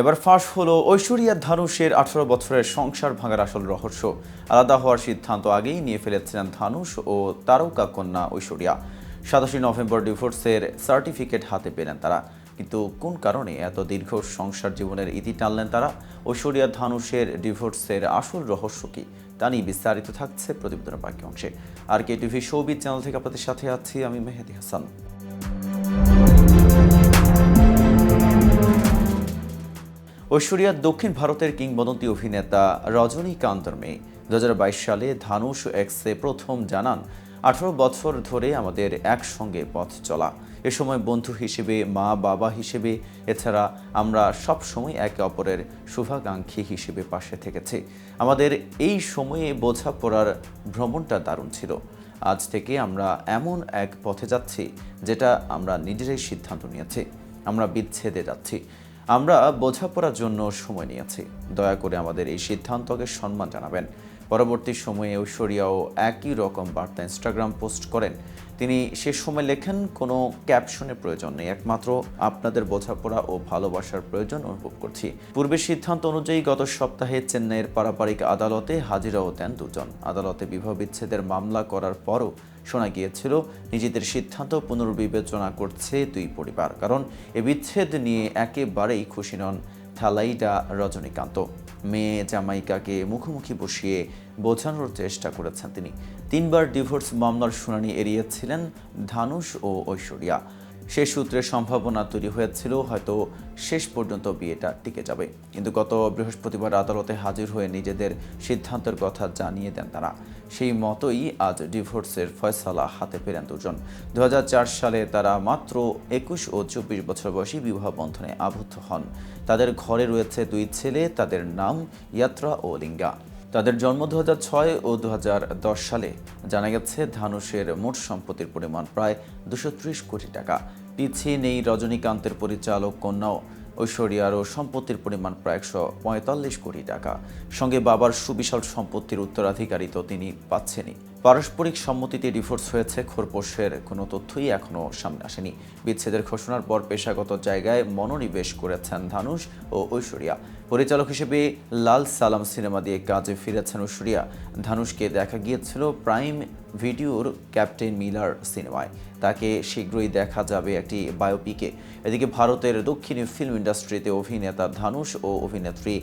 এবার ফাঁস হলো ঐশ্বরিয়া ধানুষের আঠারো বছরের সংসার ভাঙার আসল রহস্য। আলাদা হওয়ার সিদ্ধান্ত আগেই নিয়ে ফেলেছিলেন ধানুষ ও তারকা কন্যা ঐশ্বরিয়া। সাতাশে নভেম্বর ডিভোর্সের সার্টিফিকেট হাতে পেলেন তারা। কিন্তু কোন কারণে এত দীর্ঘ সংসার জীবনের ইতি টানলেন তারা? ঐশ্বরিয়া ধানুষের ডিভোর্সের আসল রহস্য কি? তা নিয়ে বিস্তারিত থাকছে প্রতিবেদনের বাকি অংশে। আর কে টিভি শোবিজ চ্যানেল থেকে আপনাদের সাথে আছি আমি মেহেদি হাসান। ঐশ্বরিয়া দক্ষিণ ভারতের কিংবদন্তি অভিনেতা রজনীকান্তর মেয়ে। দু হাজার বাইশ সালে ধানুষ এক্সে প্রথম জানান, আঠারো বছর ধরে আমাদের একসঙ্গে পথ চলা। এ সময় বন্ধু হিসেবে, মা, বাবা হিসেবে, এছাড়া আমরা সব সময় একে অপরের শুভাকাঙ্ক্ষী হিসেবে পাশে থেকেছি। আমাদের এই সময়ে বোঝাপড়ার ভ্রমণটা দারুণ ছিল। আজ থেকে আমরা এমন এক পথে যাচ্ছি, যেটা আমরা নিজেরাই সিদ্ধান্ত নিয়েছি। আমরা বিচ্ছেদে যাচ্ছি। আমরা বোঝাপড়ার জন্য সময় নিয়েছি। দয়া করে আমাদের এই সিদ্ধান্তকে সম্মান জানাবেন। পরবর্তী সময়ে ঐশ্বরিয়াও একই রকম বার্তা ইনস্টাগ্রাম পোস্ট করেন। তিনি সে সময় লেখেন, কোনো ক্যাপশনের প্রয়োজন নেই, একমাত্র আপনাদের বোঝাপড়া ও ভালোবাসার প্রয়োজন অনুভব করছি। পূর্বের সিদ্ধান্ত অনুযায়ী গত সপ্তাহে চেন্নাইয়ের পারাপারিক আদালতে হাজিরাও দেন দুজন। আদালতে বিবাহ বিচ্ছেদের মামলা করার পরও শোনা গিয়েছিল, নিজেদের সিদ্ধান্ত পুনর্বিবেচনা করছে দুই পরিবার। কারণ এ বিচ্ছেদ নিয়ে একেবারেই খুশি নন থালাইডা রজনীকান্ত। মেয়ে জামাইকাকে মুখোমুখি বসিয়ে বোঝানোর চেষ্টা করেছেন তিনি। তিনবার ডিভোর্স মামলার শুনানি এড়িয়েছিলেন ধানুষ ও ঐশ্বরিয়া। সে সূত্রে সম্ভাবনা তৈরি হয়েছিল, হয়তো শেষ পর্যন্ত বিয়েটা টিকে যাবে। কিন্তু গত বৃহস্পতিবার আদালতে হাজির হয়ে নিজেদের সিদ্ধান্তের কথা জানিয়ে দেন তারা। সেই মতোই আজ ডিভোর্সের ফয়সালা হাতে পেলেন দুজন। দু হাজার চার সালে তারা মাত্র একুশ ও চব্বিশ বছর বয়সী বিবাহ বন্ধনে আবদ্ধ হন। তাদের ঘরে রয়েছে দুই ছেলে, তাদের নাম ইয়াত্রা ও লিঙ্গা। তাদের জন্ম দু ছয় ও দু হাজার দশ সালে। জানা গেছে ধানুষের মোট সম্পত্তির পরিমাণ প্রায় দুশো কোটি টাকা। পিছিয়ে নেই রজনীকান্তের পরিচালক কন্যাও। ঐশ্বরিয়ারও সম্পত্তির পরিমাণ প্রায় একশো পঁয়তাল্লিশ কোটি টাকা। সঙ্গে বাবার সুবিশাল সম্পত্তির উত্তরাধিকারী তো তিনি পাচ্ছেনই। পারস্পরিক সম্মতিতে ডিভোর্স হয়েছে, খোরপোশের কোনো তথ্যই এখনও সামনে আসেনি। বিচ্ছেদের ঘোষণার পর পেশাগত জায়গায় মনোনিবেশ করেছেন ধানুষ ও ঐশ্বরিয়া। পরিচালক হিসেবে লাল সালাম সিনেমা দিয়ে কাজে ফিরেছেন ঐশ্বরিয়া। ধানুষকে দেখা গিয়েছিল প্রাইম ভিডিওর ক্যাপ্টেন মিলার সিনেমায়। তাকে শীঘ্রই দেখা যাবে একটি বায়োপিকে। এদিকে ভারতের দক্ষিণী ফিল্ম ইন্ডাস্ট্রিতে অভিনেতা ধানুষ ও অভিনেত্রী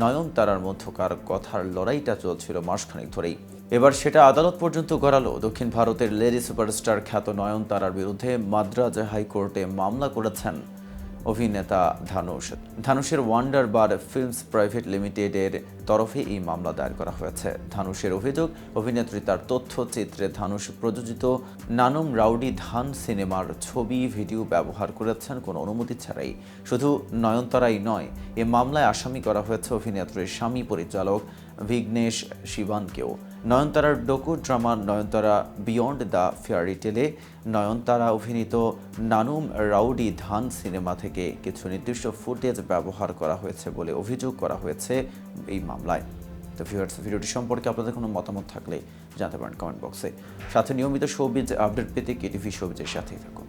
নয়নতারার মধ্যকার কথার লড়াইটা চলছিল মাসখানেক ধরেই। এবার সেটা আদালত পর্যন্ত গড়ালো। দক্ষিণ ভারতের লেডি সুপারস্টার খ্যাত নয়নতারার বিরুদ্ধে মাদ্রাজ হাইকোর্টে মামলা করেছেন অভিনেতা ধানুষ ধানুষের ওয়ান্ডার বার ফিল্মস প্রাইভেট লিমিটেডের তরফে এই মামলা দায়ের করা হয়েছে। ধানুষের অভিযোগ, অভিনেত্রী তার তথ্যচিত্রে ধানুষ প্রযোজিত নানম রাউডি ধান সিনেমার ছবি, ভিডিও ব্যবহার করেছেন, কোনো অনুমতি ছাড়াই। শুধু নয়নতারাই নয়, এ মামলায় আসামি করা হয়েছে অভিনেত্রীর স্বামী পরিচালক বিঘ্নেশ শিবানকেও। নয়নতারার docudrama Nayanthara beyond the fairy টেলে, নয়নতারা অভিনীত নানুম রাউডি ধান সিনেমা থেকে কিছু নির্দিষ্ট ফুটেজ ব্যবহার করা হয়েছে বলে অভিযোগ করা হয়েছে এই মামলায়। তো ভিউয়ার্স ভিডিওটি সম্পর্কে আপনাদের কোনো মতামত থাকলে জানতে পারেন কমেন্ট বক্সে। সাথে নিয়মিত শোবিজ আপডেট পেতে কেটিভি শোবিজের সাথেই থাকুন।